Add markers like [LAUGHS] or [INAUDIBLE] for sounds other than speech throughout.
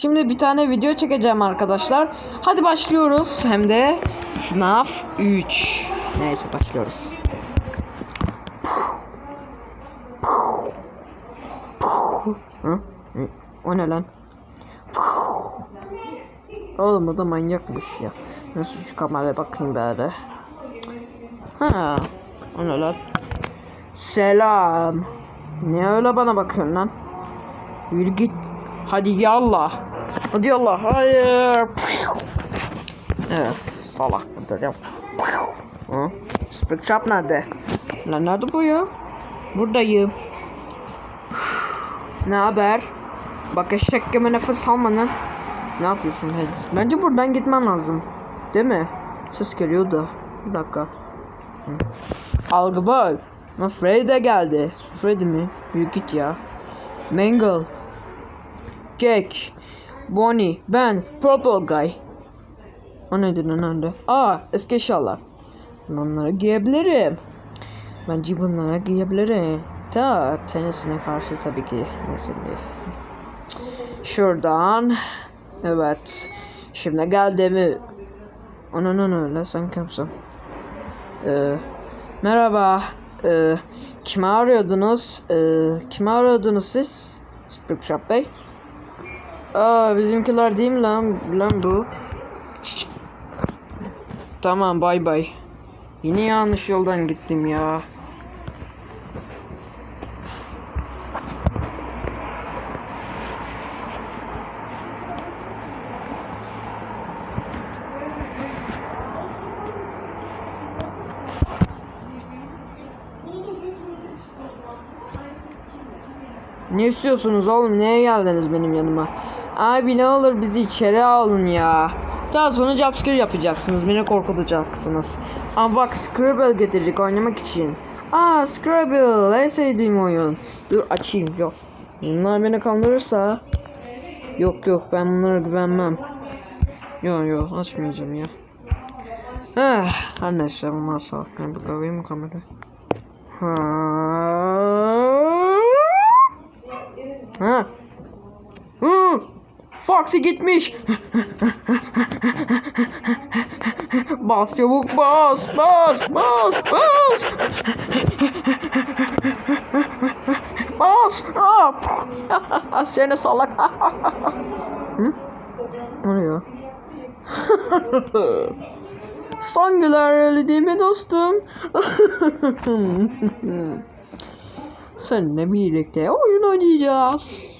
Şimdi bir tane video çekeceğim arkadaşlar. Hadi başlıyoruz. Hem de FNAF 3. Neyse başlıyoruz. Hı? O ne lan? Oğlum o da manyakmış ya. Nasıl şu kameraya bakayım bari. Ha, o ne lan? Selam. Ne öyle bana bakıyorsun lan? Yürü git. Hadi yallah. Hadi yallah. Hayır. Evet. Salak burada. Hı? Springtrap nerede? Lan nerede bu ya? Buradayım. ne haber? Bak eşek gibi nefes almanın. Ne yapıyorsun? Bence buradan gitmen lazım. Değil mi? Ses geliyor da. Bir dakika. Algı. Lan Freddy de geldi. Freddy mi? Yürü git ya. Mangle. Cake. Bonnie. Ben. Purple Guy. O neydi lan öyle? Aa eski eşyalar. Bunları giyebilirim. Bence bunları giyebilirim. Da tenisine karşı tabii ki. Neyse. Şuradan. Evet. Şimdi geldi Onun öyle sen kimsin? Ee, merhaba. Ee, kimi arıyordunuz? Ee, kimi arıyordunuz siz? Springtrap Bey. Aa bizimkiler değil mi lan? Lan bu. Tamam bay bay. Yine yanlış yoldan gittim ya. Ne istiyorsunuz oğlum? Neye geldiniz benim yanıma? Abi ne olur bizi içeri alın ya. Daha sonra jumpscare yapacaksınız. Beni korkutacaksınız. Aa bak Scrabble getirdik oynamak için. Aa Scrabble en sevdiğim oyun. Dur açayım yok. Bunlar beni kandırırsa. Yok yok ben bunlara güvenmem. Yok yok açmayacağım ya. Eh, her neyse bunlar sağlık. Ben bir alayım mı kamerayı? Ha. Ha. Foxy gitmiş. bas çabuk bas bas bas bas. bas. Aa. Seni salak. Hı? Ne oluyor? Son güler mi dostum? Seninle birlikte oyun oynayacağız.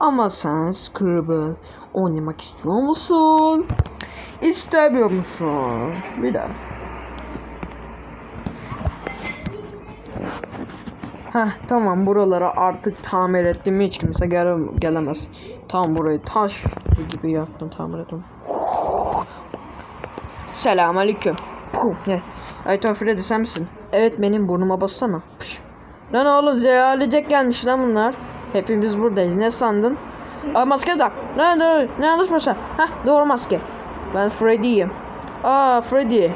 Ama sen Scrabble oynamak istiyor musun? İstemiyor musun? Bir daha. Heh tamam buralara artık tamir ettim hiç kimse gele gelemez. Tam burayı taş gibi yaptım tamir ettim. Selam aleyküm. Ne? Ayton Freddy sen misin? Evet benim burnuma bassana. Pış. Lan oğlum zeyalecek gelmiş lan bunlar. Hepimiz buradayız. Ne sandın? Aa maske tak. Ne ne ne yanlış masa? Hah doğru maske. Ben Freddy'yim. Aa Freddy.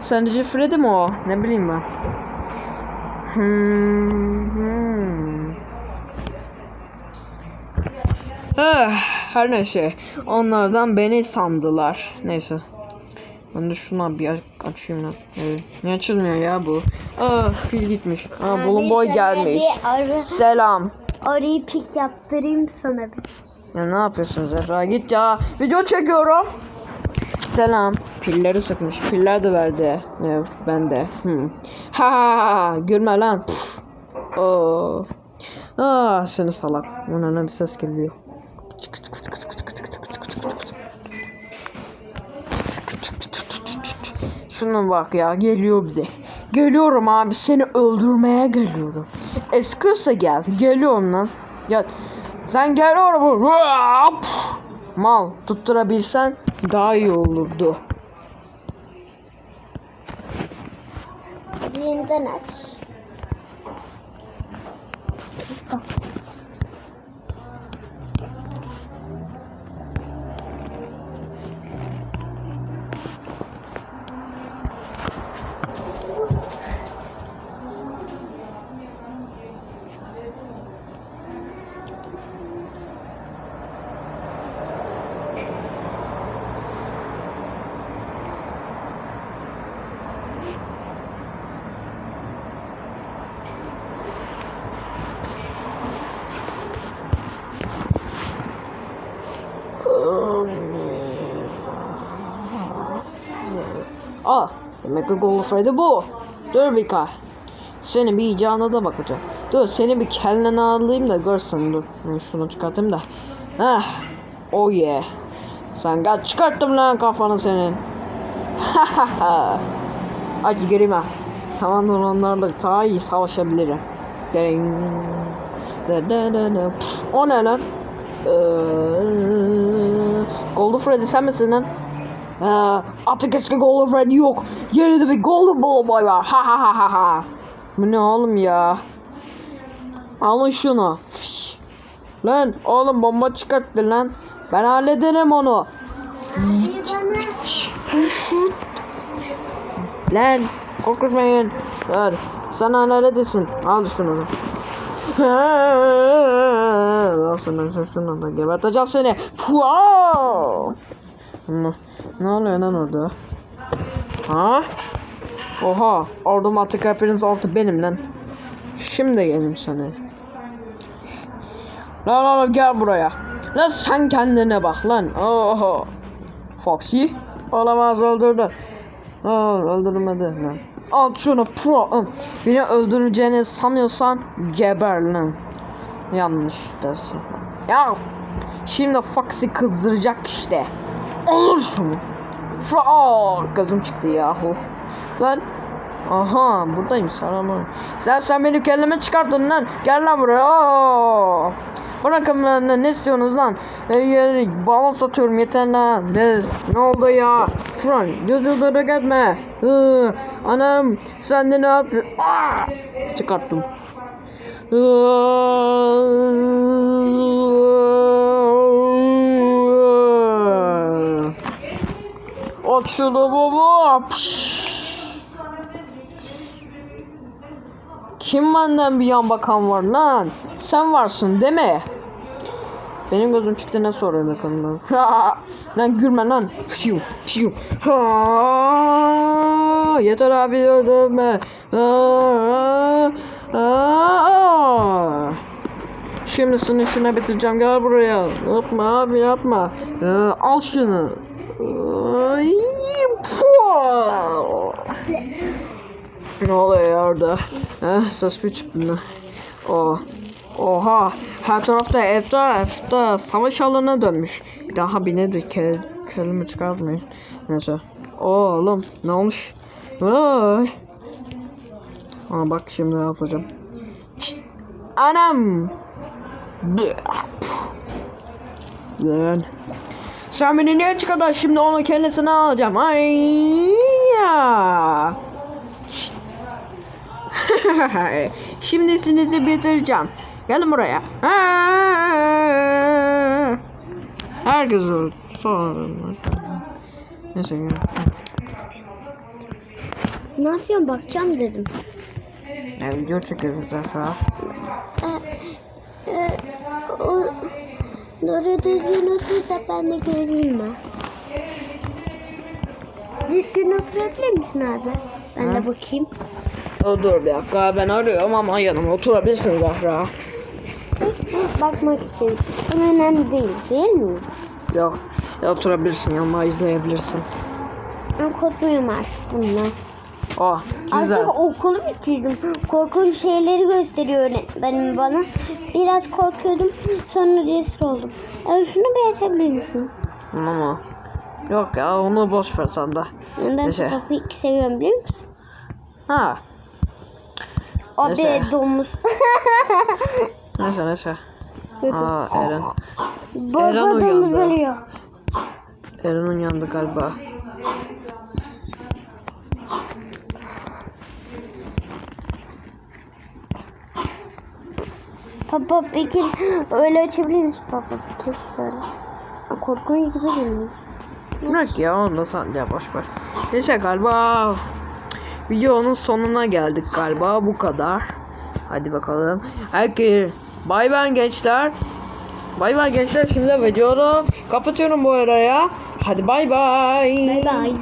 Sence Freddy mi o? Ne bileyim ben. Hmm, hmm. Ah, her neyse. Onlardan beni sandılar. Neyse. Ben de şuna bir açayım lan. Evet. Ne açılmıyor ya bu? Aa fil gitmiş. Aa Bulun boy gelmiş. Selam. Orayı pik yaptırayım sana bir. Ya ne yapıyorsun Zehra? Git ya. Video çekiyorum. Selam. Pilleri sıkmış. Piller de verdi. Evet, ben de. Hmm. Ha ha ha. Gülme lan. Oo. Aa seni salak. Buna ne bir ses geliyor. Şuna bak ya geliyor bir de. Geliyorum abi seni öldürmeye geliyorum. Eskiyorsa gel. Geliyorum lan. Gel. Sen gel oraya. Mal tutturabilsen daha iyi olurdu. Yeniden aç. Aa demek ki Golden Freddy bu. Dur bir kay. Senin bir icana da bakacağım. Dur seni bir kellene alayım da görsen dur. Şunu çıkartayım da. Heh. Oh yeah. Sen kaç çıkarttım lan kafanı senin. [LAUGHS] Hadi girme. Tamam onlarla daha iyi savaşabilirim. Da da da da. Pf, O ne lan? Ee, Golden Freddy sen misin lan? Ee, artık eski Golden Freddy yok. Yeni de bir Golden Boy var. Ha ha ha ha ha. Bu ne oğlum ya? Alın şunu. Lan oğlum bomba çıkarttı lan. Ben hallederim onu. Lan korkutmayın. Ver. Sen neredesin? Al şunu. Al şunu, şunu da geberteceğim seni. Wow! Ne, oluyor lan orada? Ha? Oha, artık hepiniz ordu benim lan. Şimdi yedim seni. Lan oğlum gel buraya. Lan sen kendine bak lan. Oho. Foxy. Olamaz öldürdü. Aa, öldürmedi lan. Al şunu pro. Beni öldüreceğini sanıyorsan geber lan. Yanlış dersin. Ya şimdi Foxy kızdıracak işte. Olur şunu. Aa, gözüm çıktı yahu. Lan Aha buradayım selam. Sen sen beni kelleme çıkarttın lan. Gel lan buraya. Aa! Bırakın lan ne, istiyorsunuz lan? E, yer, balon satıyorum yeter lan. Ne, ne oldu ya? Fran gözümde gelme. Hı, anam sen de ne yapıyorsun? Çıkarttım. Aç şunu baba. Kim benden bir yan bakan var lan? Sen varsın değil mi? Benim gözüm çıktı ne soruyor bakalım lan. [LAUGHS] lan gülme lan. Fiu fiu. Ha, yeter abi öldürme. Şimdi seni şuna bitireceğim gel buraya. Yapma abi yapma. Ee, al şunu. Ay, Ne oluyor ya orada? Eh, ses bir çıktı. ne? O. Oha. Her tarafta etrafta savaş alanına dönmüş. Bir daha bir ne ke kelime çıkartmayın. Neyse. Oğlum ne olmuş? Vay. Aa bak şimdi ne yapacağım. Çıt. Anam. Lan. Sen beni niye çıkardın? Şimdi onu kendisine alacağım. Ay ya. [LAUGHS] Şimdi sizi bitireceğim. Gelin buraya. Herkes öldü. Sonra. Neyse ya. Ne yapıyorsun bakacağım dedim. Ne video çekiyoruz Zehra. Ee, e, o, doğru düzgün otur da ben de göreyim mi? Düzgün oturabilir misin abi? Ben Hı. de bakayım. O dur bir dakika ben arıyorum ama yanıma oturabilirsin Zehra. Bakmak için. Bu önemli değil değil mi? Yok. Ya oturabilirsin yanıma izleyebilirsin. Ben korkmuyorum artık bundan. Oh güzel. Artık okulu bitirdim. Korkunç şeyleri gösteriyor öğretmenim bana. Biraz korkuyordum. Sonra cesur oldum. Ee, şunu bir açabilir misin? Ama yok ya onu boş ver sen de. Ben Neyse. kapıyı seviyorum biliyor musun? Ha Abi Neyse. domuz. [LAUGHS] neyse neyse. Aa Eren. Baba Eren uyandı. Eren uyandı galiba. Papa peki öyle açabilir misin papa peki şöyle. Korkunç gibi geliyor. Yok ya onu sen de boş ver. Neyse galiba videonun sonuna geldik galiba bu kadar. Hadi bakalım. Herkese bay bay gençler. Bay bay gençler şimdi videoyu kapatıyorum bu araya. Hadi bay bay. Bye bye.